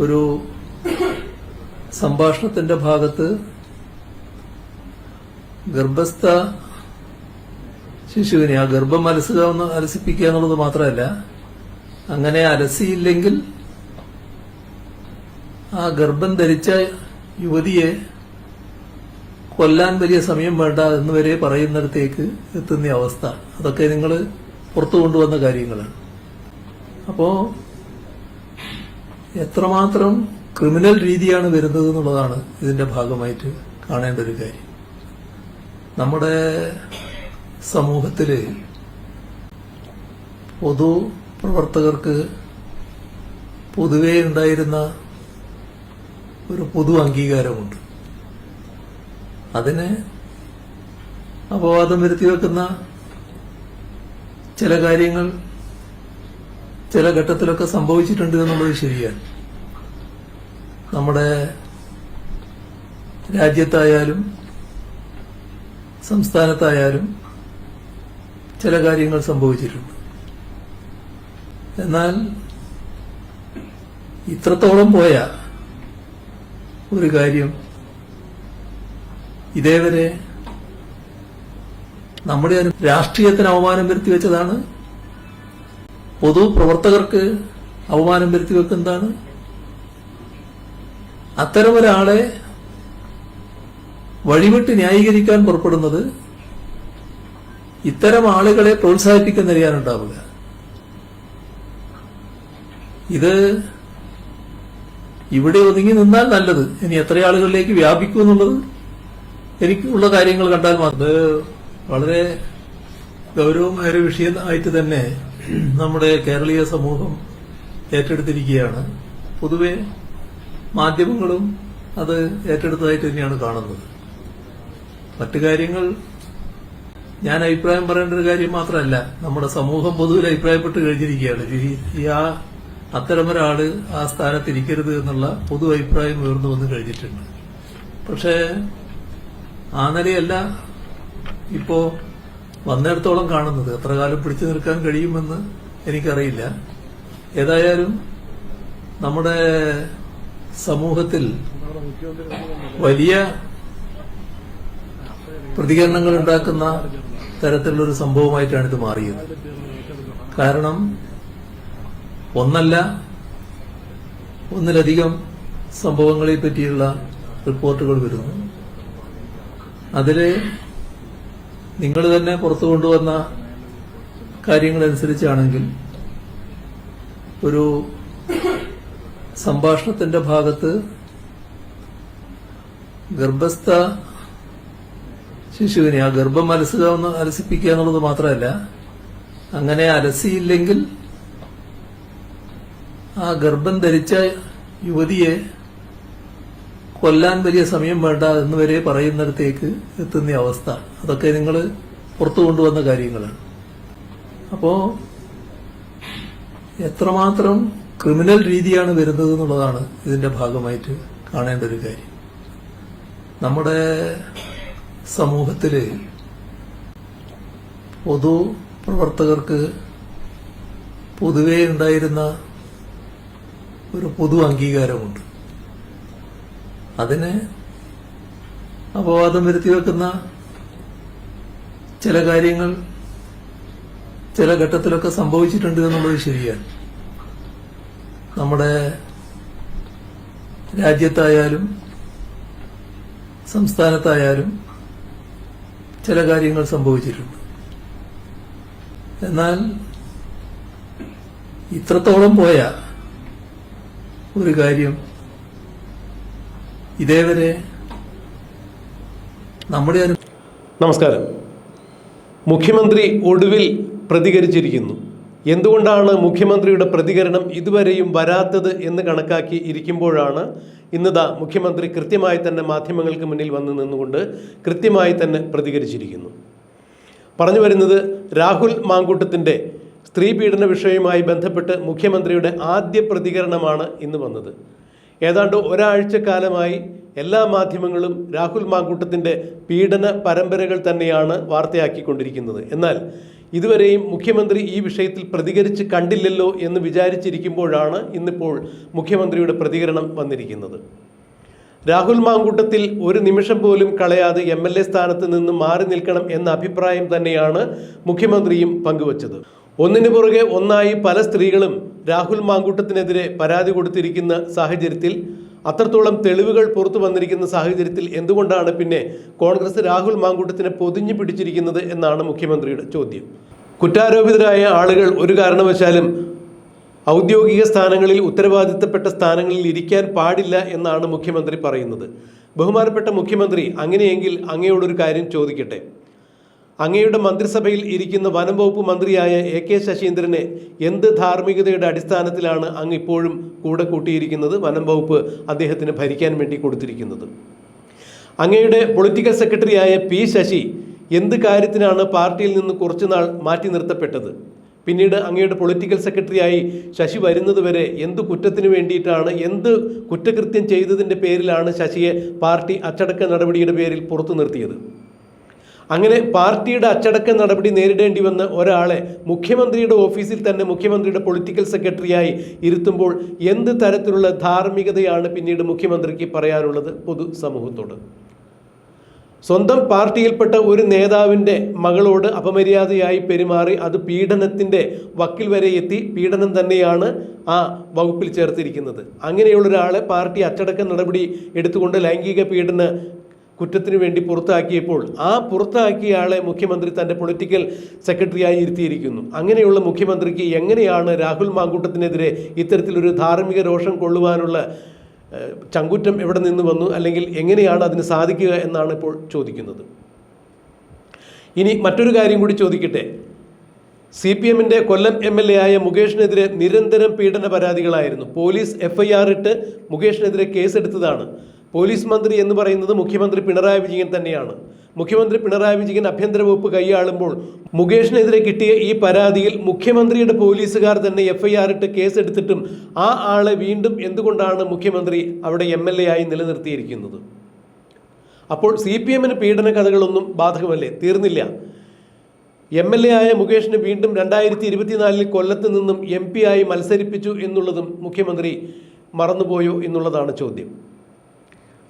ഒരു സംഭാഷണത്തിന്റെ ഭാഗത്ത് ഗർഭസ്ഥ ശിശുവിനെ ആ ഗർഭം അലസുക ഒന്ന് അലസിപ്പിക്കുക എന്നുള്ളത് മാത്രമല്ല അങ്ങനെ അലസിയില്ലെങ്കിൽ ആ ഗർഭം ധരിച്ച യുവതിയെ കൊല്ലാൻ വലിയ സമയം വേണ്ട എന്ന് വരെ പറയുന്നിടത്തേക്ക് എത്തുന്ന അവസ്ഥ. അതൊക്കെ നിങ്ങൾ പുറത്തു കൊണ്ടുവന്ന കാര്യങ്ങളാണ്. അപ്പോ എത്രമാത്രം ക്രിമിനൽ രീതിയാണ് വരുന്നത് എന്നുള്ളതാണ് ഇതിന്റെ ഭാഗമായിട്ട് കാണേണ്ട ഒരു കാര്യം. നമ്മുടെ സമൂഹത്തിൽ പൊതു പ്രവർത്തകർക്ക് പൊതുവേ ഉണ്ടായിരുന്ന ഒരു പൊതു അംഗീകാരമുണ്ട്. അതിന് അപവാദം വരുത്തി വെക്കുന്ന ചില കാര്യങ്ങൾ ചില ഘട്ടത്തിലൊക്കെ സംഭവിച്ചിട്ടുണ്ട് എന്നുള്ളത് ശരിയാണ് നമ്മുടെ രാജ്യത്തായാലും സംസ്ഥാനത്തായാലും ചില കാര്യങ്ങൾ സംഭവിച്ചിട്ടുണ്ട്. എന്നാൽ ഇത്രത്തോളം പോയ ഒരു കാര്യം ഇതേവരെ നമ്മുടെ രാഷ്ട്രീയത്തിന് അവമാനം വരുത്തി വെച്ചതാണ് പൊതു പ്രവർത്തകർക്ക് അവമാനം വരുത്തി വെക്കുന്നതാണ് അത്തരമൊരാളെ വഴിവിട്ട് ന്യായീകരിക്കാൻ പുറപ്പെടുന്നത് ഇത്തരം ആളുകളെ പ്രോത്സാഹിപ്പിക്കുന്ന നിലയാണുണ്ടാവുക ഇത് ഇവിടെ ഒതുങ്ങി നിന്നാൽ നല്ലത്. ഇനി എത്ര ആളുകളിലേക്ക് വ്യാപിക്കൂ എന്നുള്ളത് എനിക്കുള്ള കാര്യങ്ങൾ കണ്ടാൽ മാത്രം. വളരെ ഗൗരവമായ ഒരു വിഷയമായിട്ട് തന്നെ നമ്മുടെ കേരളീയ സമൂഹം ഏറ്റെടുത്തിരിക്കുകയാണ്. പൊതുവെ മാധ്യമങ്ങളും അത് ഏറ്റെടുത്തതായിട്ട് തന്നെയാണ് കാണുന്നത്. മറ്റു കാര്യങ്ങൾ ഞാൻ അഭിപ്രായം പറയേണ്ട ഒരു കാര്യം മാത്രമല്ല. നമ്മുടെ സമൂഹം പൊതുവിൽ അഭിപ്രായപ്പെട്ട് കഴിഞ്ഞിരിക്കുകയാണ്. ആ അത്തരമൊരാൾ ആ സ്ഥാനത്തിരിക്കരുത് എന്നുള്ള പൊതു അഭിപ്രായം ഉയർന്നു വന്നു കഴിഞ്ഞിട്ടുണ്ട്. പക്ഷേ ആ നിലയല്ല. ഇപ്പോ വന്നിടത്തോളം കാണുന്നത്. എത്ര കാലം പിടിച്ചു നിൽക്കാൻ കഴിയുമെന്ന് എനിക്കറിയില്ല. ഏതായാലും നമ്മുടെ സമൂഹത്തിൽ വലിയ പ്രതികരണങ്ങൾ ഉണ്ടാക്കുന്ന തരത്തിലുള്ളൊരു സംഭവമായിട്ടാണ് ഇത് മാറിയത്. കാരണം ഒന്നല്ല ഒന്നിലധികം സംഭവങ്ങളെ പറ്റിയുള്ള റിപ്പോർട്ടുകൾ വരുന്നു. അതിൽ നിങ്ങൾ തന്നെ പുറത്തു കൊണ്ടുവന്ന കാര്യങ്ങളനുസരിച്ചാണെങ്കിൽ ഒരു സംഭാഷണത്തിന്റെ ഭാഗത്ത് ഗർഭസ്ഥ ശിശുവിനെ ആ ഗർഭം അലസുക ഒന്ന് അലസിപ്പിക്കുക എന്നുള്ളത് മാത്രമല്ല അങ്ങനെ അലസിയില്ലെങ്കിൽ ആ ഗർഭം ധരിച്ച യുവതിയെ കൊല്ലാൻ വലിയ സമയം വേണ്ട എന്ന് വരെ പറയുന്നിടത്തേക്ക് എത്തുന്ന അവസ്ഥ. അതൊക്കെ നിങ്ങൾ പുറത്തു കൊണ്ടുവന്ന കാര്യങ്ങളാണ്. അപ്പോ എത്രമാത്രം ക്രിമിനൽ രീതിയാണ് വരുന്നത് എന്നുള്ളതാണ് ഇതിന്റെ ഭാഗമായിട്ട് കാണേണ്ട ഒരു കാര്യം. നമ്മുടെ സമൂഹത്തിൽ പൊതു പ്രവർത്തകർക്ക് പൊതുവേ ഉണ്ടായിരുന്ന ഒരു പൊതു അംഗീകാരമുണ്ട്. അതിന് അപവാദം വരുത്തി വെക്കുന്ന ചില കാര്യങ്ങൾ ചില ഘട്ടത്തിലൊക്കെ സംഭവിച്ചിട്ടുണ്ട് എന്നുള്ളത് ശരിയാണ്. നമ്മുടെ രാജ്യത്തായാലും സംസ്ഥാനത്തായാലും ചില കാര്യങ്ങൾ സംഭവിച്ചിട്ടുണ്ട്. എന്നാൽ ഇത്രത്തോളം പോയ ഒരു കാര്യം ഇതേവരെ നമ്മുടെ നമസ്കാരം. മുഖ്യമന്ത്രി ഒടുവിൽ പ്രതികരിച്ചിരിക്കുന്നു. എന്തുകൊണ്ടാണ് മുഖ്യമന്ത്രിയുടെ പ്രതികരണം ഇതുവരെയും വരാത്തത് എന്ന് കണക്കാക്കി ഇരിക്കുമ്പോഴാണ് ഇന്നതാ മുഖ്യമന്ത്രി കൃത്യമായി തന്നെ മാധ്യമങ്ങൾക്ക് മുന്നിൽ വന്ന് നിന്നുകൊണ്ട് കൃത്യമായി തന്നെ പ്രതികരിച്ചിരിക്കുന്നു. പറഞ്ഞു വരുന്നത് രാഹുൽ മാങ്കൂട്ടത്തിന്റെ സ്ത്രീ പീഡന വിഷയവുമായി ബന്ധപ്പെട്ട് മുഖ്യമന്ത്രിയുടെ ആദ്യ പ്രതികരണമാണ് ഇന്ന് വന്നത്. ഏതാണ്ട് ഒരാഴ്ചക്കാലമായി എല്ലാ മാധ്യമങ്ങളും രാഹുൽ മാങ്കൂട്ടത്തിന്റെ പീഡന പരമ്പരകൾ തന്നെയാണ് വാർത്തയാക്കിക്കൊണ്ടിരിക്കുന്നത്. എന്നാൽ ഇതുവരെയും മുഖ്യമന്ത്രി ഈ വിഷയത്തിൽ പ്രതികരിച്ച് കണ്ടില്ലല്ലോ എന്ന് വിചാരിച്ചിരിക്കുമ്പോഴാണ് ഇന്നിപ്പോൾ മുഖ്യമന്ത്രിയുടെ പ്രതികരണം വന്നിരിക്കുന്നത്. രാഹുൽ മാങ്കൂട്ടത്തിൽ ഒരു നിമിഷം പോലും കളയാതെ എം എൽ എ സ്ഥാനത്ത് നിന്ന് മാറി നിൽക്കണം എന്ന അഭിപ്രായം തന്നെയാണ് മുഖ്യമന്ത്രിയും പങ്കുവച്ചത്. ഒന്നിനു പുറകെ ഒന്നായി പല സ്ത്രീകളും രാഹുൽ മാങ്കൂട്ടത്തിനെതിരെ പരാതി കൊടുത്തിരിക്കുന്ന സാഹചര്യത്തിൽ അത്രത്തോളം തെളിവുകൾ പുറത്തു വന്നിരിക്കുന്ന സാഹചര്യത്തിൽ എന്തുകൊണ്ടാണ് പിന്നെ കോൺഗ്രസ് രാഹുൽ മാങ്കൂട്ടത്തിനെ പൊതിഞ്ഞു പിടിച്ചിരിക്കുന്നത് എന്നാണ് മുഖ്യമന്ത്രിയുടെ ചോദ്യം. കുറ്റാരോപിതരായ ആളുകൾ ഒരു കാരണവശാലും ഔദ്യോഗിക സ്ഥാനങ്ങളിൽ ഉത്തരവാദിത്തപ്പെട്ട സ്ഥാനങ്ങളിൽ ഇരിക്കാൻ പാടില്ല എന്നാണ് മുഖ്യമന്ത്രി പറയുന്നത്. ബഹുമാനപ്പെട്ട മുഖ്യമന്ത്രി അങ്ങനെയെങ്കിൽ അങ്ങയോടൊരു കാര്യം ചോദിക്കട്ടെ? അങ്ങയുടെ മന്ത്രിസഭയിൽ ഇരിക്കുന്ന വനം വകുപ്പ് മന്ത്രിയായ എ കെ ശശീന്ദ്രനെ എന്ത് ധാർമ്മികതയുടെ അടിസ്ഥാനത്തിലാണ് അങ്ങ് ഇപ്പോഴും കൂടെ കൂട്ടിയിരിക്കുന്നത് വനം വകുപ്പ് അദ്ദേഹത്തിന് ഭരിക്കാൻ വേണ്ടി കൊടുത്തിരിക്കുന്നത്? അങ്ങയുടെ പൊളിറ്റിക്കൽ സെക്രട്ടറിയായ പി ശശി എന്ത് കാര്യത്തിനാണ് പാർട്ടിയിൽ നിന്ന് കുറച്ചുനാൾ മാറ്റി നിർത്തപ്പെട്ടത്? പിന്നീട് അങ്ങയുടെ പൊളിറ്റിക്കൽ സെക്രട്ടറിയായി ശശി വരുന്നത് വരെ എന്ത് കുറ്റത്തിന് വേണ്ടിയിട്ടാണ് എന്ത് കുറ്റകൃത്യം ചെയ്തതിന്റെ പേരിലാണ് ശശിയെ പാർട്ടി അച്ചടക്ക നടപടിയുടെ പേരിൽ പുറത്തു നിർത്തിയത്? അങ്ങനെ പാർട്ടിയുടെ അച്ചടക്ക നടപടി നേരിടേണ്ടി വന്ന ഒരാളെ മുഖ്യമന്ത്രിയുടെ ഓഫീസിൽ തന്നെ മുഖ്യമന്ത്രിയുടെ പൊളിറ്റിക്കൽ സെക്രട്ടറിയായി ഇരുത്തുമ്പോൾ എന്ത് തരത്തിലുള്ള ധാർമ്മികതയാണ് പിന്നീട് മുഖ്യമന്ത്രിക്ക് പറയാനുള്ളത് പൊതുസമൂഹത്തോട്? സ്വന്തം പാർട്ടിയിൽപ്പെട്ട ഒരു നേതാവിന്റെ മകളോട് അപമര്യാദയായി പെരുമാറി അത് പീഡനത്തിന്റെ വക്കിൽ വരെ എത്തി. പീഡനം തന്നെയാണ് ആ വകുപ്പിൽ ചേർത്തിരിക്കുന്നത്. അങ്ങനെയുള്ള ഒരാളെ പാർട്ടി അച്ചടക്ക നടപടി എടുത്തുകൊണ്ട് ലൈംഗിക പീഡന കുറ്റത്തിന് വേണ്ടി പുറത്താക്കിയപ്പോൾ ആ പുറത്താക്കിയ ആളെ മുഖ്യമന്ത്രി തന്റെ പൊളിറ്റിക്കൽ സെക്രട്ടറിയായി ഇരുത്തിയിരിക്കുന്നു. അങ്ങനെയുള്ള മുഖ്യമന്ത്രിക്ക് എങ്ങനെയാണ് രാഹുൽ മാങ്കൂട്ടത്തിനെതിരെ ഇത്തരത്തിലൊരു ധാർമ്മിക രോഷം കൊള്ളുവാനുള്ള ചങ്കുറ്റം എവിടെ നിന്ന് വന്നു? അല്ലെങ്കിൽ എങ്ങനെയാണ് അതിന് സാധിക്കുക എന്നാണ് ഇപ്പോൾ ചോദിക്കുന്നത്. ഇനി മറ്റൊരു കാര്യം കൂടി ചോദിക്കട്ടെ. സി പി എമ്മിന്റെ കൊല്ലം എം എൽ എ ആയ മുകേഷിനെതിരെ നിരന്തരം പീഡന പരാതികളായിരുന്നു പോലീസ് എഫ് ഐ ആർ ഇട്ട് മുകേഷിനെതിരെ കേസെടുത്തതാണ്. പോലീസ് മന്ത്രി എന്ന് പറയുന്നത് മുഖ്യമന്ത്രി പിണറായി വിജയൻ തന്നെയാണ്. മുഖ്യമന്ത്രി പിണറായി വിജയൻ ആഭ്യന്തര വകുപ്പ് കൈയാളുമ്പോൾ മുകേഷിനെതിരെ കിട്ടിയ ഈ പരാതിയിൽ മുഖ്യമന്ത്രിയുടെ പോലീസുകാർ തന്നെ എഫ്ഐആർ ഇട്ട് കേസെടുത്തിട്ടും ആ ആളെ വീണ്ടും എന്തുകൊണ്ടാണ് മുഖ്യമന്ത്രി അവിടെ എം എൽ എ ആയി നിലനിർത്തിയിരിക്കുന്നത്? അപ്പോൾ സി പി എമ്മിന് പീഡന കഥകളൊന്നും ബാധകമല്ലേ? തീർന്നില്ല. എം എൽ എ ആയ മുകേഷിന് വീണ്ടും രണ്ടായിരത്തി ഇരുപത്തിനാലിൽ കൊല്ലത്ത് നിന്നും എം പി ആയി മത്സരിപ്പിച്ചു എന്നുള്ളതും മുഖ്യമന്ത്രി മറന്നുപോയോ എന്നുള്ളതാണ് ചോദ്യം.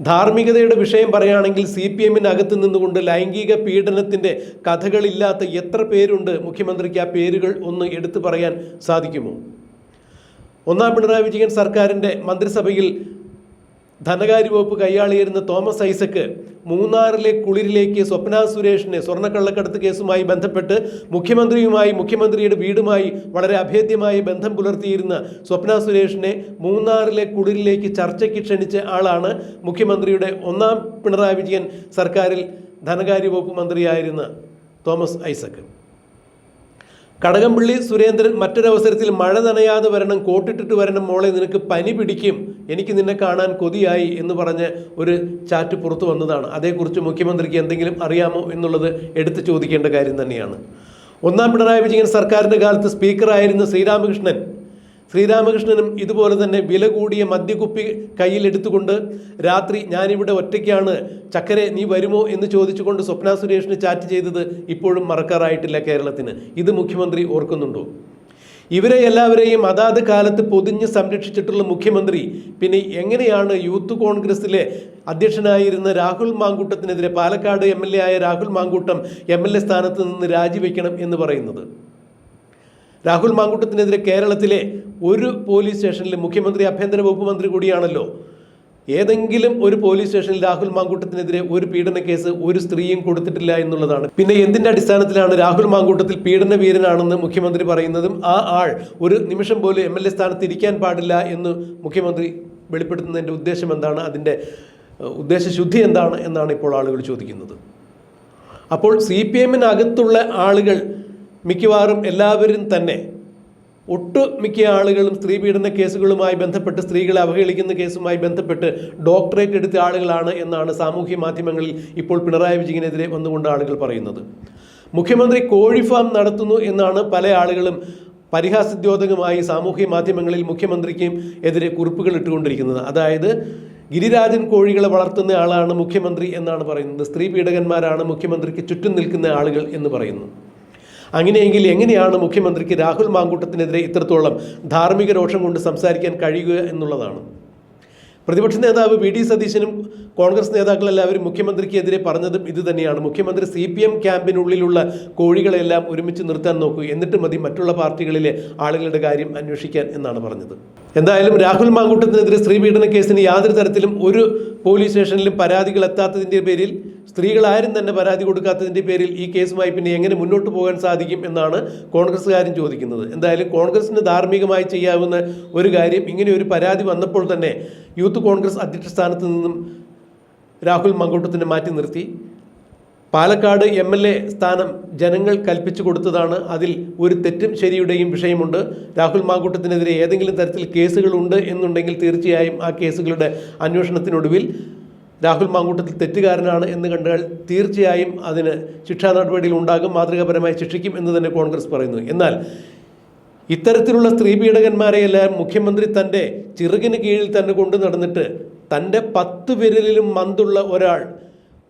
ധാർമ്മികതയുടെ വിഷയം പറയുകയാണെങ്കിൽ സി പി എമ്മിനകത്ത് നിന്നുകൊണ്ട് ലൈംഗിക പീഡനത്തിന്റെ കഥകളില്ലാത്ത എത്ര പേരുണ്ട്? മുഖ്യമന്ത്രിക്ക് ആ പേരുകൾ ഒന്ന് എടുത്തു പറയാൻ സാധിക്കുമോ? ഒന്നാം പിണറായി വിജയൻ സർക്കാരിന്റെ മന്ത്രിസഭയിൽ ധനകാര്യ വകുപ്പ് കൈയാളിയിരുന്ന തോമസ് ഐസക്ക് മൂന്നാറിലെ കുളിരിലേക്ക് സ്വപ്ന സുരേഷിനെ സ്വർണക്കള്ളക്കടത്ത് കേസുമായി ബന്ധപ്പെട്ട് മുഖ്യമന്ത്രിയുമായി മുഖ്യമന്ത്രിയുടെ വീടുമായി വളരെ അഭേദ്യമായി ബന്ധം പുലർത്തിയിരുന്ന സ്വപ്ന സുരേഷിനെ മൂന്നാറിലെ കുളിരിലേക്ക് ചർച്ചയ്ക്ക് ക്ഷണിച്ച ആളാണ് മുഖ്യമന്ത്രിയുടെ ഒന്നാം പിണറായി വിജയൻ സർക്കാരിൽ ധനകാര്യ വകുപ്പ് മന്ത്രിയായിരുന്ന തോമസ് ഐസക്ക്. കടകംപള്ളി സുരേന്ദ്രൻ മറ്റൊരവസരത്തിൽ മഴ നനയാതെ വരണം കോട്ടിട്ടിട്ട് വരണം മോളെ നിനക്ക് പനി പിടിക്കും. എനിക്ക് നിന്നെ കാണാൻ കൊതിയായി എന്ന് പറഞ്ഞ് ഒരു ചാറ്റ് പുറത്തു വന്നതാണ്. അതേക്കുറിച്ച് മുഖ്യമന്ത്രിക്ക് എന്തെങ്കിലും അറിയാമോ എന്നുള്ളത് എടുത്തു ചോദിക്കേണ്ട കാര്യം തന്നെയാണ്. ഒന്നാം പിണറായി വിജയൻ സർക്കാരിന്റെ കാലത്ത് സ്പീക്കറായിരുന്ന ശ്രീരാമകൃഷ്ണൻ ശ്രീരാമകൃഷ്ണനും ഇതുപോലെ തന്നെ വില കൂടിയ മദ്യക്കുപ്പി കയ്യിലെടുത്തുകൊണ്ട് രാത്രി ഞാനിവിടെ ഒറ്റയ്ക്കാണ് ചക്കരെ നീ വരുമോ എന്ന് ചോദിച്ചുകൊണ്ട് സ്വപ്ന സുരേഷിന് ചാറ്റ് ചെയ്തത് ഇപ്പോഴും മറക്കാറായിട്ടില്ല കേരളത്തിന്. ഇത് മുഖ്യമന്ത്രി ഓർക്കുന്നുണ്ടോ? ഇവരെ എല്ലാവരെയും അതാത് കാലത്ത് പൊതിഞ്ഞ് സംരക്ഷിച്ചിട്ടുള്ള മുഖ്യമന്ത്രി പിന്നെ എങ്ങനെയാണ് യൂത്ത് കോൺഗ്രസിലെ അധ്യക്ഷനായിരുന്ന രാഹുൽ മാങ്കൂട്ടത്തിനെതിരെ പാലക്കാട് എം ആയ Rahul Mankoottam M L A സ്ഥാനത്ത് നിന്ന് രാജിവെക്കണം എന്ന് പറയുന്നത്? രാഹുൽ മാങ്കൂട്ടത്തിനെതിരെ കേരളത്തിലെ ഒരു പോലീസ് സ്റ്റേഷനിൽ മുഖ്യമന്ത്രി ആഭ്യന്തര വകുപ്പ് മന്ത്രി കൂടിയാണല്ലോ. ഏതെങ്കിലും ഒരു പോലീസ് സ്റ്റേഷനിൽ രാഹുൽ മാങ്കൂട്ടത്തിനെതിരെ ഒരു പീഡന കേസ് ഒരു സ്ത്രീയും കൊടുത്തിട്ടില്ല എന്നുള്ളതാണ്. പിന്നെ എന്തിന്റെ അടിസ്ഥാനത്തിലാണ് രാഹുൽ മാങ്കൂട്ടത്തിൽ പീഡന വീരനാണെന്ന് മുഖ്യമന്ത്രി പറയുന്നതും ആ ആൾ ഒരു നിമിഷം പോലും എം എൽ എ സ്ഥാനത്ത് ഇരിക്കാൻ പാടില്ല എന്ന് മുഖ്യമന്ത്രി വെളിപ്പെടുത്തുന്നതിന്റെ ഉദ്ദേശം എന്താണ്? അതിന്റെ ഉദ്ദേശശുദ്ധി എന്താണ്? എന്നാണ് ഇപ്പോൾ ആളുകൾ ചോദിക്കുന്നത്. അപ്പോൾ സി പി എമ്മിനകത്തുള്ള ആളുകൾ മിക്കവാറും എല്ലാവരും തന്നെ ഒട്ടുമിക്ക ആളുകളും സ്ത്രീ പീഡന കേസുകളുമായി ബന്ധപ്പെട്ട് സ്ത്രീകളെ അവഹേളിക്കുന്ന കേസുമായി ബന്ധപ്പെട്ട് ഡോക്ടറേറ്റ് എടുത്ത ആളുകളാണ് എന്നാണ് സാമൂഹ്യ മാധ്യമങ്ങളിൽ ഇപ്പോൾ പിണറായി വിജയനെതിരെ വന്നുകൊണ്ട് ആളുകൾ പറയുന്നത്. മുഖ്യമന്ത്രി കോഴിഫാം നടത്തുന്നു എന്നാണ് പല ആളുകളും പരിഹാസദ്യോതകമായി സാമൂഹ്യ മാധ്യമങ്ങളിൽ മുഖ്യമന്ത്രിക്കും എതിരെ കുറിപ്പുകൾ ഇട്ടുകൊണ്ടിരിക്കുന്നത്. അതായത് ഗിരിരാജൻ കോഴികളെ വളർത്തുന്ന ആളാണ് മുഖ്യമന്ത്രി എന്നാണ് പറയുന്നത്. സ്ത്രീ പീഡകന്മാരാണ് മുഖ്യമന്ത്രിക്ക് ചുറ്റും നിൽക്കുന്ന ആളുകൾ എന്ന് പറയുന്നു. അങ്ങനെയെങ്കിൽ എങ്ങനെയാണ് മുഖ്യമന്ത്രിക്ക് രാഹുൽ മാങ്കൂട്ടത്തിനെതിരെ ഇത്രത്തോളം ധാർമ്മിക രോഷം കൊണ്ട് സംസാരിക്കാൻ കഴിയുക എന്നുള്ളതാണ്? പ്രതിപക്ഷ നേതാവ് വി ഡി സതീശനും കോൺഗ്രസ് നേതാക്കളെല്ലാവരും മുഖ്യമന്ത്രിക്കെതിരെ പറഞ്ഞതും ഇതുതന്നെയാണ് മുഖ്യമന്ത്രി സി പി എം ക്യാമ്പിനുള്ളിലുള്ള കോഴികളെല്ലാം ഒരുമിച്ച് നിർത്താൻ നോക്കൂ. എന്നിട്ട് മതി മറ്റുള്ള പാർട്ടികളിലെ ആളുകളുടെ കാര്യം അന്വേഷിക്കാൻ എന്നാണ് പറഞ്ഞത്. എന്തായാലും രാഹുൽ മാങ്കൂട്ടത്തിനെതിരെ സ്ത്രീപീഡന കേസിന് യാതൊരു തരത്തിലും ഒരു പോലീസ് സ്റ്റേഷനിലും പരാതികൾ എത്താത്തതിന്റെ പേരിൽ സ്ത്രീകളാരും തന്നെ പരാതി കൊടുക്കാത്തതിന്റെ പേരിൽ ഈ കേസുമായി പിന്നെ എങ്ങനെ മുന്നോട്ട് പോകാൻ സാധിക്കും എന്നാണ് കോൺഗ്രസ്സുകാരും ചോദിക്കുന്നത്. എന്തായാലും കോൺഗ്രസിന് ധാർമ്മികമായി ചെയ്യാവുന്ന ഒരു കാര്യം ഇങ്ങനെ ഒരു പരാതി വന്നപ്പോൾ തന്നെ യൂത്ത് കോൺഗ്രസ് അധ്യക്ഷ സ്ഥാനത്ത് നിന്നും രാഹുൽ മങ്കൂട്ടത്തിനെ മാറ്റി നിർത്തി. പാലക്കാട് എം എൽ എ സ്ഥാനം ജനങ്ങൾ കൽപ്പിച്ചു കൊടുത്തതാണ്. അതിൽ ഒരു തെറ്റും ശരിയുടെയും വിഷയമുണ്ട്. രാഹുൽ മാങ്കൂട്ടത്തിനെതിരെ ഏതെങ്കിലും തരത്തിൽ കേസുകളുണ്ട് എന്നുണ്ടെങ്കിൽ തീർച്ചയായും ആ കേസുകളുടെ അന്വേഷണത്തിനൊടുവിൽ രാഹുൽ മാങ്കൂട്ടത്തിൽ തെറ്റുകാരനാണ് എന്ന് കണ്ടാൽ തീർച്ചയായും അതിന് ശിക്ഷാ നടപടികൾ ഉണ്ടാകും മാതൃകാപരമായി ശിക്ഷിക്കും എന്ന് തന്നെ കോൺഗ്രസ് പറയുന്നു. എന്നാൽ ഇത്തരത്തിലുള്ള സ്ത്രീ പീഡകന്മാരെയെല്ലാം മുഖ്യമന്ത്രി തന്റെ ചിറകിന് കീഴിൽ തന്നെ കൊണ്ടു നടന്നിട്ട് തന്റെ പത്ത് വിരലിലും മന്തുള്ള ഒരാൾ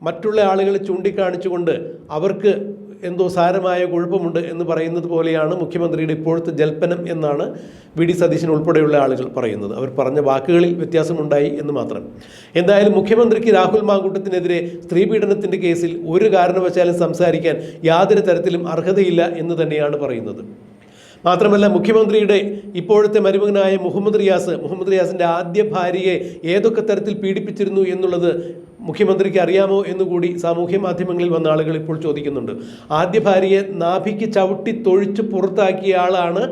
മറ്റുള്ള ആളുകളെ ചൂണ്ടിക്കാണിച്ചുകൊണ്ട് അവർക്ക് എന്തോ സാരമായ കുഴപ്പമുണ്ട് എന്ന് പറയുന്നത് പോലെയാണ് മുഖ്യമന്ത്രിയുടെ ഇപ്പോഴത്തെ ജൽപ്പനം എന്നാണ് വി ഡി സതീശൻ ഉൾപ്പെടെയുള്ള ആളുകൾ പറയുന്നത്. അവർ പറഞ്ഞ വാക്കുകളിൽ വ്യത്യാസമുണ്ടായി എന്ന് മാത്രം. എന്തായാലും മുഖ്യമന്ത്രിക്ക് രാഹുൽ മാങ്കൂട്ടത്തിനെതിരെ സ്ത്രീപീഡനത്തിന്റെ കേസിൽ ഒരു കാരണവശാലും സംസാരിക്കാൻ യാതൊരു തരത്തിലും അർഹതയില്ല എന്ന് തന്നെയാണ് പറയുന്നത്. മാത്രമല്ല മുഖ്യമന്ത്രിയുടെ ഇപ്പോഴത്തെ മരുമകനായ മുഹമ്മദ് റിയാസ് മുഹമ്മദ് റിയാസിന്റെ ആദ്യ ഭാര്യയെ ഏതൊക്കെ തരത്തിൽ പീഡിപ്പിച്ചിരുന്നു എന്നുള്ളത് മുഖ്യമന്ത്രിക്ക് അറിയാമോ എന്നുകൂടി സാമൂഹ്യ മാധ്യമങ്ങളിൽ വന്ന ആളുകൾ ഇപ്പോൾ ചോദിക്കുന്നുണ്ട്. ആദ്യ ഭാര്യയെ നാഭിക്ക് ചവിട്ടി തൊഴിച്ച് പുറത്താക്കിയ ആളാണ്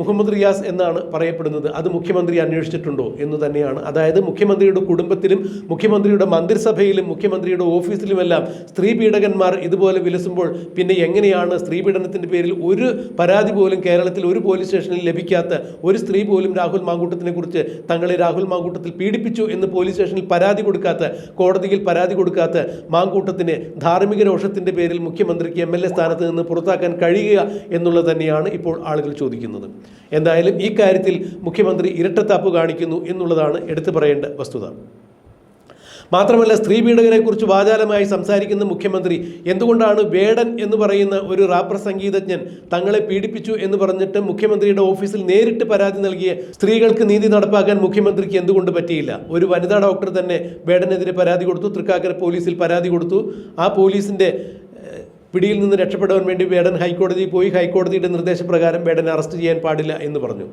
മുഹമ്മദ് റിയാസ് എന്നാണ് പറയപ്പെടുന്നത്. അത് മുഖ്യമന്ത്രി അന്വേഷിച്ചിട്ടുണ്ടോ എന്ന് തന്നെയാണ്. അതായത് മുഖ്യമന്ത്രിയുടെ കുടുംബത്തിലും മുഖ്യമന്ത്രിയുടെ മന്ത്രിസഭയിലും മുഖ്യമന്ത്രിയുടെ ഓഫീസിലുമെല്ലാം സ്ത്രീ പീഡകന്മാർ ഇതുപോലെ വിലസുമ്പോൾ പിന്നെ എങ്ങനെയാണ് സ്ത്രീ പീഡനത്തിന്റെ പേരിൽ ഒരു പരാതി പോലും കേരളത്തിൽ ഒരു പോലീസ് സ്റ്റേഷനിൽ ലഭിക്കാത്ത ഒരു സ്ത്രീ പോലും രാഹുൽ മാങ്കൂട്ടത്തിനെ കുറിച്ച് തങ്ങളെ രാഹുൽ മാങ്കൂട്ടത്തിൽ പീഡിപ്പിച്ചു എന്ന് പോലീസ് സ്റ്റേഷനിൽ പരാതി കൊടുക്കാത്ത കോടതിയിൽ പരാതി കൊടുക്കാത്ത മാങ്കൂട്ടത്തിന് ധാർമ്മിക രോഷത്തിന്റെ പേരിൽ മുഖ്യമന്ത്രിക്ക് എം എൽ എ സ്ഥാനത്ത് നിന്ന് പുറത്താക്കാൻ കഴിയുക എന്നുള്ളത് തന്നെയാണ് ഇപ്പോൾ ആളുകൾ ചോദിക്കുന്നത്. എന്തായാലും ഈ കാര്യത്തിൽ മുഖ്യമന്ത്രി ഇരട്ടത്താപ്പ് കാണിക്കുന്നു എന്നുള്ളതാണ് എടുത്തു പറയേണ്ട വസ്തുത. മാത്രമല്ല സ്ത്രീ പീഡകനെക്കുറിച്ച് വാചാലമായി സംസാരിക്കുന്ന മുഖ്യമന്ത്രി എന്തുകൊണ്ടാണ് വേടൻ എന്ന് പറയുന്ന ഒരു റാപ്പർ സംഗീതജ്ഞൻ തങ്ങളെ പീഡിപ്പിച്ചു എന്ന് പറഞ്ഞിട്ട് മുഖ്യമന്ത്രിയുടെ ഓഫീസിൽ നേരിട്ട് പരാതി നൽകിയ സ്ത്രീകൾക്ക് നീതി നടപ്പാക്കാൻ മുഖ്യമന്ത്രിക്ക് എന്തുകൊണ്ട് പറ്റിയില്ല? ഒരു വനിതാ ഡോക്ടർ തന്നെ വേടനെതിരെ പരാതി കൊടുത്തു തൃക്കാക്കര പോലീസിൽ പരാതി കൊടുത്തു. ആ പോലീസിന്റെ ഏഹ്, പിടിയിൽ നിന്ന് രക്ഷപ്പെടാൻ വേണ്ടി വേടൻ ഹൈക്കോടതിയിൽ പോയി. ഹൈക്കോടതിയുടെ നിർദ്ദേശപ്രകാരം വേടനെ അറസ്റ്റ് ചെയ്യാൻ പാടില്ല എന്ന് പറഞ്ഞു.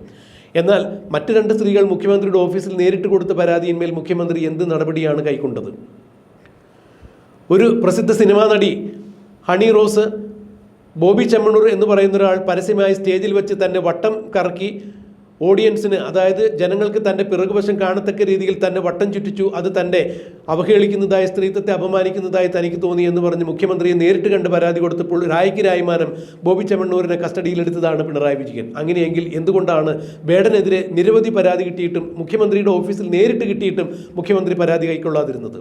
എന്നാൽ മറ്റ് രണ്ട് സ്ത്രീകൾ മുഖ്യമന്ത്രിയുടെ ഓഫീസിൽ നേരിട്ട് കൊടുത്ത പരാതിയിന്മേൽ മുഖ്യമന്ത്രി എന്ത് നടപടിയാണ് കൈക്കൊണ്ടത്? ഒരു പ്രസിദ്ധ സിനിമാ നടി ഹണി റോസ് ബോബി ചെമ്മണൂർ എന്ന് പറയുന്ന ഒരാൾ പരസ്യമായി സ്റ്റേജിൽ വെച്ച് തന്നെ വട്ടം കറക്കി ഓഡിയൻസിന് അതായത് ജനങ്ങൾക്ക് തന്റെ പിറകുവശം കാണത്തക്ക രീതിയിൽ തന്നെ വട്ടം ചുറ്റിച്ചു അത് തന്റെ അവഹേളിക്കുന്നതായി സ്ത്രീത്വത്തെ അപമാനിക്കുന്നതായി തനിക്ക് തോന്നി എന്ന് പറഞ്ഞ് മുഖ്യമന്ത്രിയെ നേരിട്ട് കണ്ട് പരാതി കൊടുത്തപ്പോൾ രായ്ക്ക് രായ്മാനം ബോബി ചെമ്മണ്ണൂരിനെ കസ്റ്റഡിയിലെടുത്തതാണ് പിണറായി വിജയൻ. അങ്ങനെയെങ്കിൽ എന്തുകൊണ്ടാണ് ബേഡനെതിരെ നിരവധി പരാതി കിട്ടിയിട്ടും മുഖ്യമന്ത്രിയുടെ ഓഫീസിൽ നേരിട്ട് കിട്ടിയിട്ടും മുഖ്യമന്ത്രി പരാതി കൈക്കൊള്ളാതിരുന്നത്?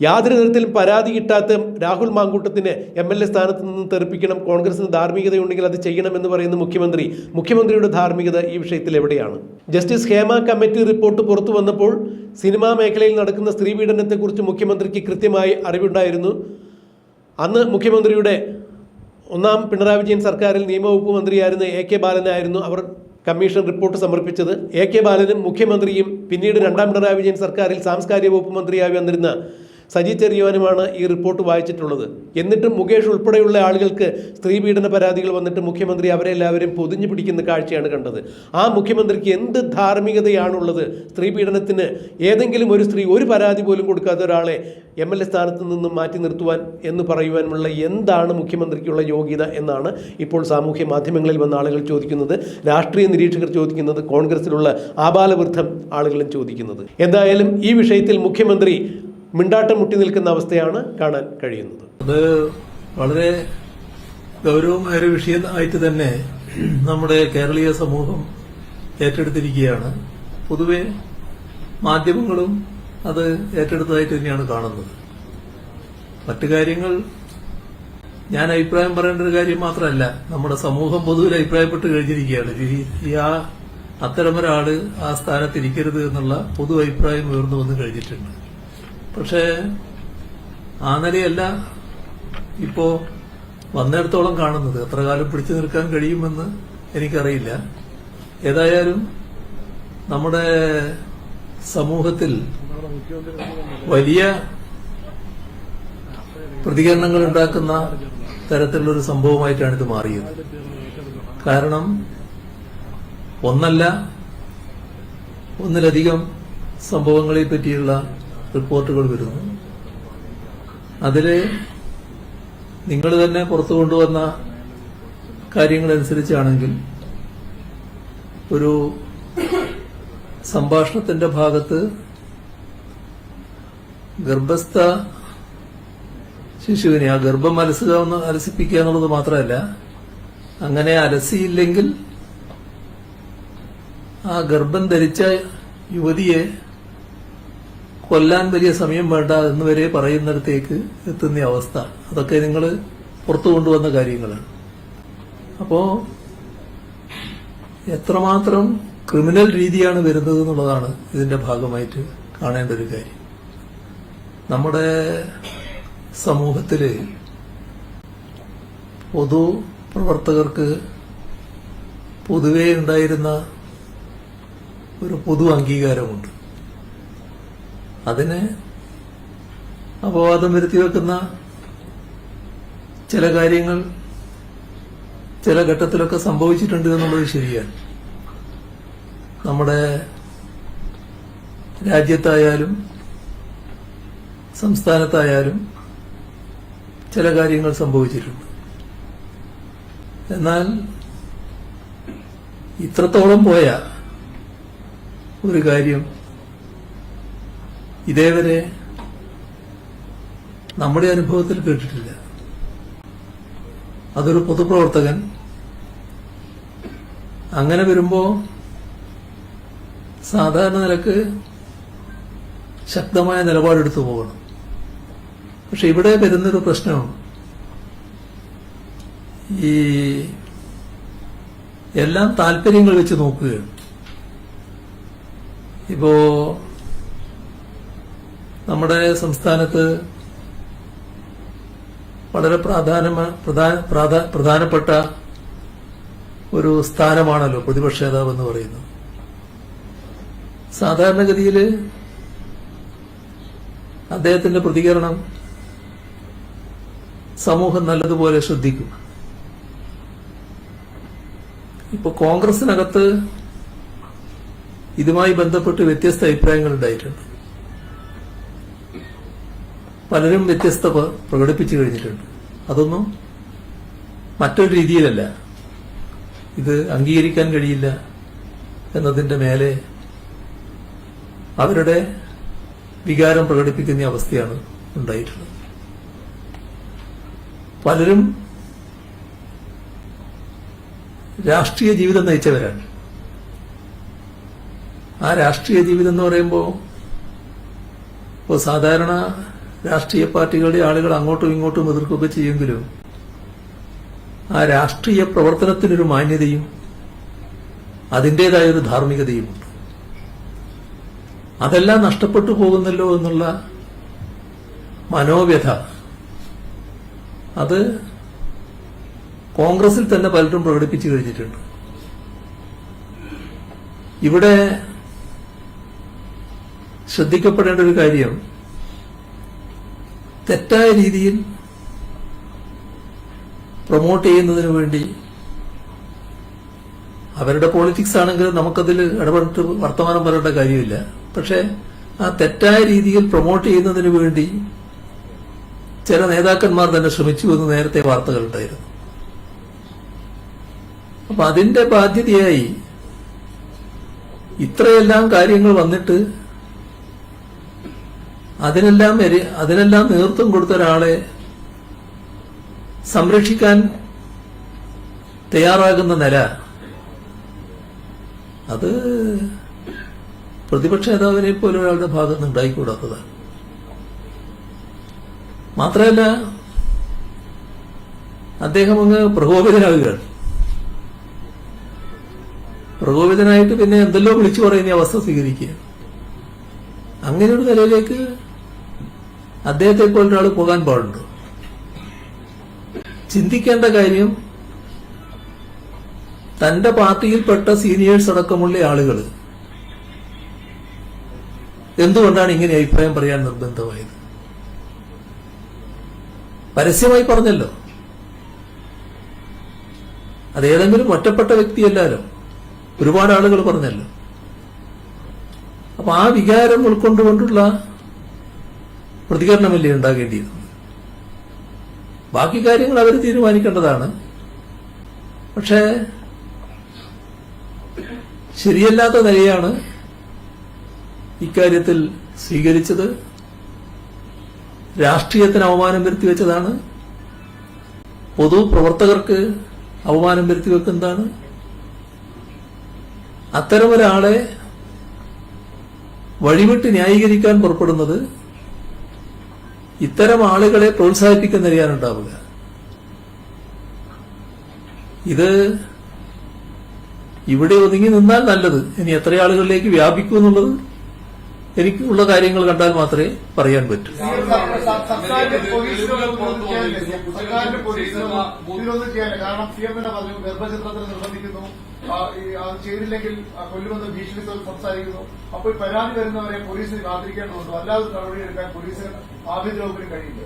യാതൊരു തരത്തിലും പരാതി കിട്ടാത്ത രാഹുൽ മാങ്കൂട്ടത്തിനെ എം എൽ എ സ്ഥാനത്ത് നിന്ന് തെറിപ്പിക്കണം കോൺഗ്രസിന് ധാർമ്മികതയുണ്ടെങ്കിൽ അത് ചെയ്യണമെന്ന് പറയുന്ന മുഖ്യമന്ത്രി മുഖ്യമന്ത്രിയുടെ ധാർമ്മികത ഈ വിഷയത്തിൽ എവിടെയാണ്? ജസ്റ്റിസ് ഹേമ കമ്മിറ്റി റിപ്പോർട്ട് പുറത്തു വന്നപ്പോൾ സിനിമാ മേഖലയിൽ നടക്കുന്ന സ്ത്രീ പീഡനത്തെക്കുറിച്ച് മുഖ്യമന്ത്രിക്ക് കൃത്യമായി അറിവുണ്ടായിരുന്നു. അന്ന് മുഖ്യമന്ത്രിയുടെ ഒന്നാം പിണറായി വിജയൻ സർക്കാരിൽ നിയമവകുപ്പ് മന്ത്രിയായിരുന്ന എ കെ ബാലനായിരുന്നു അവർ കമ്മീഷൻ റിപ്പോർട്ട് സമർപ്പിച്ചത്. എ കെ ബാലനും മുഖ്യമന്ത്രിയും പിന്നീട് രണ്ടാം പിണറായി വിജയൻ സർക്കാരിൽ സാംസ്കാരിക വകുപ്പ് മന്ത്രിയായി വന്നിരുന്ന സജി ചെറിയോനുമാണ് ഈ റിപ്പോർട്ട് വായിച്ചിട്ടുള്ളത്. എന്നിട്ടും മുകേഷ് ഉൾപ്പെടെയുള്ള ആളുകൾക്ക് സ്ത്രീ പീഡന പരാതികൾ വന്നിട്ട് മുഖ്യമന്ത്രി അവരെ എല്ലാവരും പൊതിഞ്ഞു പിടിക്കുന്ന കാഴ്ചയാണ് കണ്ടത്. ആ മുഖ്യമന്ത്രിക്ക് എന്ത് ധാർമ്മികതയാണുള്ളത്? സ്ത്രീ പീഡനത്തിന് ഏതെങ്കിലും ഒരു സ്ത്രീ ഒരു പരാതി പോലും കൊടുക്കാത്ത ഒരാളെ എം എൽ എ സ്ഥാനത്ത് നിന്നും മാറ്റി നിർത്തുവാൻ എന്ന് പറയുവാനുള്ള എന്താണ് മുഖ്യമന്ത്രിക്കുള്ള യോഗ്യത എന്നാണ് ഇപ്പോൾ സാമൂഹ്യ മാധ്യമങ്ങളിൽ വന്ന ആളുകൾ ചോദിക്കുന്നത്. രാഷ്ട്രീയ നിരീക്ഷകർ ചോദിക്കുന്നത്. കോൺഗ്രസിലുള്ള ആബാലവൃദ്ധം ആളുകളും ചോദിക്കുന്നത്. എന്തായാലും ഈ വിഷയത്തിൽ മുഖ്യമന്ത്രി മിണ്ടാട്ടം മുട്ടി നിൽക്കുന്ന അവസ്ഥയാണ് കാണാൻ കഴിയുന്നത്. അത് വളരെ ഗൗരവമായ ഒരു വിഷയമായിട്ട് തന്നെ നമ്മുടെ കേരളീയ സമൂഹം ഏറ്റെടുത്തിരിക്കുകയാണ്. പൊതുവെ മാധ്യമങ്ങളും അത് ഏറ്റെടുത്തതായിട്ട് തന്നെയാണ് കാണുന്നത്. മറ്റു കാര്യങ്ങൾ ഞാൻ അഭിപ്രായം പറയേണ്ട ഒരു കാര്യം മാത്രമല്ല നമ്മുടെ സമൂഹം പൊതുവിൽ അഭിപ്രായപ്പെട്ട് കഴിഞ്ഞിരിക്കുകയാണ്. ആ അത്തരമൊരാൾ ആ സ്ഥാനത്തിരിക്കരുത് എന്നുള്ള പൊതു അഭിപ്രായം ഉയർന്നു വന്ന് കഴിഞ്ഞിട്ടുണ്ട്. പക്ഷേ ആ നിലയല്ല ഇപ്പോ വന്നിടത്തോളം കാണുന്നത്. എത്ര കാലം പിടിച്ചു നിൽക്കാൻ കഴിയുമെന്ന് എനിക്കറിയില്ല. ഏതായാലും നമ്മുടെ സമൂഹത്തിൽ വലിയ പ്രതികരണങ്ങൾ ഉണ്ടാക്കുന്ന തരത്തിലുള്ളൊരു സംഭവമായിട്ടാണ് ഇത് മാറിയത്. കാരണം ഒന്നല്ല ഒന്നിലധികം സംഭവങ്ങളെ പറ്റിയുള്ള റിപ്പോർട്ടുകൾ വരുന്നു. അതിൽ നിങ്ങൾ തന്നെ പുറത്തു കൊണ്ടുവന്ന കാര്യങ്ങളനുസരിച്ചാണെങ്കിൽ ഒരു സംഭാഷണത്തിന്റെ ഭാഗത്ത് ഗർഭസ്ഥ ശിശുവിനെ ആ ഗർഭം അലസുക എന്ന് അലസിപ്പിക്കുക എന്നുള്ളത് മാത്രമല്ല അങ്ങനെ അലസിയില്ലെങ്കിൽ ആ ഗർഭം ധരിച്ച യുവതിയെ കൊല്ലാൻ വലിയ സമയം വേണ്ട എന്ന് വരെ പറയുന്നിടത്തേക്ക് എത്തുന്ന അവസ്ഥ. അതൊക്കെ നിങ്ങൾ പുറത്തു കൊണ്ടുവന്ന കാര്യങ്ങളാണ്. അപ്പോ എത്രമാത്രം ക്രിമിനൽ രീതിയാണ് വരുന്നത് എന്നുള്ളതാണ് ഇതിന്റെ ഭാഗമായിട്ട് കാണേണ്ട ഒരു കാര്യം. നമ്മുടെ സമൂഹത്തിൽ പൊതു പ്രവർത്തകർക്ക് പൊതുവേ ഉണ്ടായിരുന്ന ഒരു പൊതു അംഗീകാരമുണ്ട്. അതിന് അപവാദം വരുത്തി വെക്കുന്ന ചില കാര്യങ്ങൾ ചില ഘട്ടത്തിലൊക്കെ സംഭവിച്ചിട്ടുണ്ട് എന്നുള്ളത് ശരിയാണ്. നമ്മുടെ രാജ്യത്തായാലും സംസ്ഥാനത്തായാലും ചില കാര്യങ്ങൾ സംഭവിച്ചിട്ടുണ്ട്. എന്നാൽ ഇത്രത്തോളം പോയ ഒരു കാര്യം ഇതേവരെ നമ്മുടെ അനുഭവത്തിൽ കേട്ടിട്ടില്ല. അതൊരു പൊതുപ്രവർത്തകൻ അങ്ങനെ വരുമ്പോ സാധാരണ നിലയ്ക്ക് ശക്തമായ നിലപാടെടുത്തു പോകണം. പക്ഷെ ഇവിടെ വരുന്നൊരു പ്രശ്നമാണ് ഈ എല്ലാം താല്പര്യങ്ങൾ വെച്ച് നോക്കുകയാണ്. ഇപ്പോ നമ്മുടെ സംസ്ഥാനത്ത് വളരെ പ്രാധാന്യ പ്രധാന പ്രാധാ- പ്രധാനപ്പെട്ട ഒരു സ്ഥാനമാണല്ലോ പ്രതിപക്ഷ നേതാവ് എന്ന് പറയുന്നത്. സാധാരണഗതിയിൽ അദ്ദേഹത്തിന്റെ പ്രതികരണം സമൂഹം നല്ലതുപോലെ ശ്രദ്ധിക്കും. ഇപ്പൊ കോൺഗ്രസിനകത്ത് ഇതുമായി ബന്ധപ്പെട്ട് വ്യത്യസ്ത അഭിപ്രായങ്ങൾ ഉണ്ടായിട്ടുണ്ട്. പലരും വ്യത്യസ്ത പ്രകടിപ്പിച്ചു കഴിഞ്ഞിട്ടുണ്ട്. അതൊന്നും മറ്റൊരു രീതിയിലല്ല. ഇത് അംഗീകരിക്കാൻ കഴിയില്ല എന്നതിന്റെ മേലെ അവരുടെ വികാരം പ്രകടിപ്പിക്കുന്ന അവസ്ഥയാണ് ഉണ്ടായിട്ടുള്ളത്. പലരും രാഷ്ട്രീയ ജീവിതം നയിച്ചവരാണ്. ആ രാഷ്ട്രീയ ജീവിതം എന്ന് പറയുമ്പോൾ ഇപ്പോൾ സാധാരണ രാഷ്ട്രീയ പാർട്ടികളുടെ ആളുകൾ അങ്ങോട്ടും ഇങ്ങോട്ടും എതിർക്കുകയൊക്കെ ചെയ്യുമെങ്കിലും ആ രാഷ്ട്രീയ പ്രവർത്തനത്തിനൊരു മാന്യതയും അതിന്റെതായ ഒരു ധാർമ്മികതയുമുണ്ട് അതെല്ലാം നഷ്ടപ്പെട്ടു പോകുന്നല്ലോ എന്നുള്ള മനോവ്യഥ അത് കോൺഗ്രസിൽ തന്നെ പലരും പ്രകടിപ്പിച്ചു കഴിഞ്ഞിട്ടുണ്ട്. ഇവിടെ ശ്രദ്ധിക്കപ്പെടേണ്ട ഒരു കാര്യം തെറ്റായ രീതിയിൽ പ്രൊമോട്ട് ചെയ്യുന്നതിന് വേണ്ടി അവരുടെ പോളിറ്റിക്സ് ആണെങ്കിൽ നമുക്കതിൽ ഇടപെട്ട് വർത്തമാനം പറയേണ്ട കാര്യമില്ല. പക്ഷേ ആ തെറ്റായ രീതിയിൽ പ്രൊമോട്ട് ചെയ്യുന്നതിന് വേണ്ടി ചില നേതാക്കന്മാർ തന്നെ ശ്രമിച്ചു എന്ന് നേരത്തെ വാർത്തകൾ ഉണ്ടായിരുന്നു. അപ്പൊ അതിന്റെ ബാധ്യതയായി ഇത്രയെല്ലാം കാര്യങ്ങൾ വന്നിട്ട് അതിനെല്ലാം അതിനെല്ലാം നേതൃത്വം കൊടുത്ത ഒരാളെ സംരക്ഷിക്കാൻ തയ്യാറാകുന്ന നില. അത് പ്രതിപക്ഷ നേതാവിനെ പോലെ ഒരാളുടെ ഭാഗത്ത് ഉണ്ടായിക്കൂടാത്തതാണ്. മാത്രമല്ല അദ്ദേഹം അങ്ങ് പ്രകോപിതനാവുകയാണ്. പ്രകോപിതനായിട്ട് പിന്നെ എന്തെല്ലോ വിളിച്ചു പറയുന്ന അവസ്ഥ സ്വീകരിക്കുക. അങ്ങനെ ഒരു നിലയിലേക്ക് അദ്ദേഹത്തെ പോലെ ഒരാൾ പോകാൻ പാടുണ്ടോ? ചിന്തിക്കേണ്ട കാര്യം തന്റെ പാർട്ടിയിൽപ്പെട്ട സീനിയേഴ്സ് അടക്കമുള്ള ആളുകൾ എന്തുകൊണ്ടാണ് ഇങ്ങനെ അഭിപ്രായം പറയാൻ നിർബന്ധമായത്? പരസ്യമായി പറഞ്ഞല്ലോ. അതേതെങ്കിലും ഒറ്റപ്പെട്ട വ്യക്തിയല്ലാലോ. ഒരുപാട് ആളുകൾ പറഞ്ഞല്ലോ. അപ്പൊ ആ വികാരം ഉൾക്കൊണ്ടുകൊണ്ടുള്ള പ്രതികരണമല്ലേ ഉണ്ടാകേണ്ടിയിരുന്നത് ബാക്കി കാര്യങ്ങൾ അവർ തീരുമാനിക്കേണ്ടതാണ്. പക്ഷേ ശരിയല്ലാത്ത നിലയാണ് ഇക്കാര്യത്തിൽ സ്വീകരിച്ചത്. രാഷ്ട്രീയത്തിന് അവമാനം വരുത്തി വെച്ചതാണ്. പൊതുപ്രവർത്തകർക്ക് അവമാനം വരുത്തി വെക്കുന്നതാണ്. അത്തരമൊരാളെ വഴിവിട്ട് ന്യായീകരിക്കാൻ പുറപ്പെടുന്നത് ഇത്തരം ആളുകളെ പ്രോത്സാഹിപ്പിക്കുന്ന ഉണ്ടാവുക. ഇത് ഇവിടെ ഒതുങ്ങി നിന്നാൽ നല്ലത്. ഇനി എത്ര ആളുകളിലേക്ക് വ്യാപിക്കും എന്നുള്ളത് എനിക്കുള്ള കാര്യങ്ങൾ കണ്ടാൽ മാത്രമേ പറയാൻ പറ്റൂ. ചെയ്തില്ലെങ്കിൽ കൊല്ലുമെന്ന് ഭീഷണി സംസാരിക്കുന്നു. അപ്പോൾ പരാതി വരുന്നവരെ പോലീസിന് കാത്തിരിക്കേണ്ടതുണ്ടോ. അല്ലാതെ നടപടിയെടുക്കാൻ പോലീസിന് ആഭ്യന്തര വകുപ്പിന് കഴിയില്ല.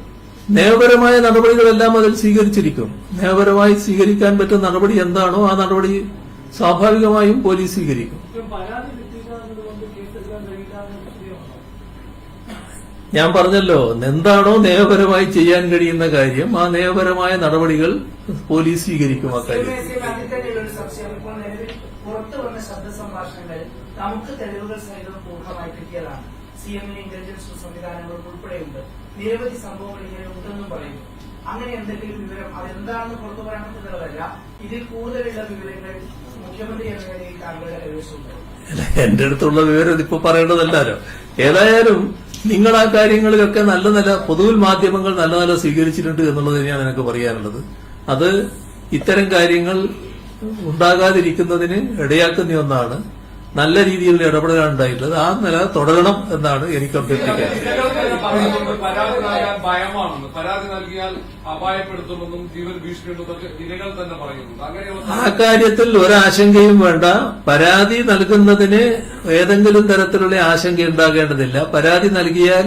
നിയമപരമായ നടപടികളെല്ലാം അതിൽ സ്വീകരിച്ചിരിക്കും. നിയമപരമായി സ്വീകരിക്കാൻ പറ്റുന്ന നടപടി എന്താണോ ആ നടപടി സ്വാഭാവികമായും പോലീസ് സ്വീകരിക്കും പരാതി കിട്ടിയില്ല എന്നതുകൊണ്ട് കേസെടുക്കാൻ കഴിയില്ല എന്ന വിഷയമാണോ ഞാൻ പറഞ്ഞല്ലോ എന്താണോ നിയമപരമായി ചെയ്യാൻ കഴിയുന്ന കാര്യം ആ നിയമപരമായ നടപടികൾ പോലീസ് സ്വീകരിക്കും ആ കാര്യം. ഒരു സംശയം. ഇപ്പോൾ നിലവിൽ പുറത്തു വന്ന ശബ്ദ സംഭാഷണങ്ങളിൽ നമുക്ക് തെളിവുകൾ സഹിതം പൂർണമായി കിട്ടിയതാണ്. സി എമ്മിന് ഇന്റലിജൻസ് സംവിധാനങ്ങൾ ഉൾപ്പെടെയുണ്ട്. നിരവധി സംഭവങ്ങൾ ഇങ്ങനെ ഉണ്ടെന്നും പറയുന്നു. അങ്ങനെ എന്തെങ്കിലും വിവരം അതെന്താണെന്ന് പുറത്തു പറയാൻ പറ്റുന്നതല്ല ഇതിൽ കൂടുതലുള്ള വിവരങ്ങൾ മുഖ്യമന്ത്രി എന്ന നിലയിൽ താങ്കളുടെ കൈവശമുണ്ട്. എന്റെ അടുത്തുള്ള വിവരം ഇതിപ്പോ പറയേണ്ടതല്ലോ ഏതായാലും നിങ്ങൾ ആ കാര്യങ്ങളിലൊക്കെ നല്ല നല്ല പൊതുവിൽ മാധ്യമങ്ങൾ നല്ല നല്ല സ്വീകരിച്ചിട്ടുണ്ട് എന്നുള്ളത് തന്നെയാണ് എനിക്ക് പറയാനുള്ളത്. അത് ഇത്തരം കാര്യങ്ങൾ ഉണ്ടാകാതിരിക്കുന്നതിന് ഇടയാക്കുന്ന ഒന്നാണ്. നല്ല രീതിയിലുള്ള ഇടപെടലാണ് ഉണ്ടായിട്ടുള്ളത്. ആ നില തുടരണം എന്നാണ് എനിക്ക് അഭ്യർത്ഥിക്കാൻ അങ്ങനെയുള്ള ആ കാര്യത്തിൽ ഒരാശങ്കയും വേണ്ട. പരാതി നൽകുന്നതിന് ഏതെങ്കിലും തരത്തിലുള്ള ആശങ്ക ഉണ്ടാകേണ്ടതില്ല. പരാതി നൽകിയാൽ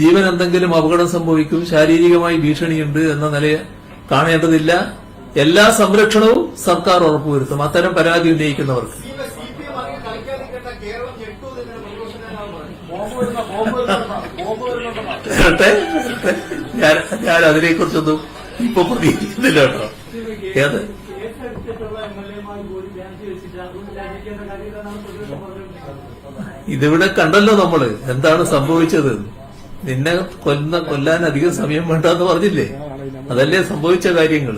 ജീവൻ എന്തെങ്കിലും അപകടം സംഭവിക്കും ശാരീരികമായി ഭീഷണിയുണ്ട് എന്ന നിലയെ കാണേണ്ടതില്ല. എല്ലാ സംരക്ഷണവും സർക്കാർ ഉറപ്പുവരുത്തും. അത്തരം പരാതി ഉന്നയിക്കുന്നവർക്ക് സി പി എം അറിയാൻ കളിക്കാതിരിക്കേണ്ട കേരളം ഞെട്ടു തന്നെയാണ് പ്രതിപക്ഷ നേതാവ് പറയുന്നത്. ബോംബ് വരുന്ന ബോംബ് വരുന്ന ബോംബ് വരുന്നുണ്ടെന്നാണ് വരട്ടെ, ഞാൻ ഞാൻ അതിനെ കുറിച്ചൊന്നും ഇപ്പൊ പ്രതികരിക്കുന്നില്ല കേട്ടോ. ഏത്? ഇതിവിടെ കണ്ടല്ലോ നമ്മൾ. എന്താണ് സംഭവിച്ചത്? നിന്നെ കൊല്ല കൊല്ലാൻ അധികം സമയം വേണ്ടെന്ന് പറഞ്ഞില്ലേ? അതല്ലേ സംഭവിച്ച കാര്യങ്ങൾ?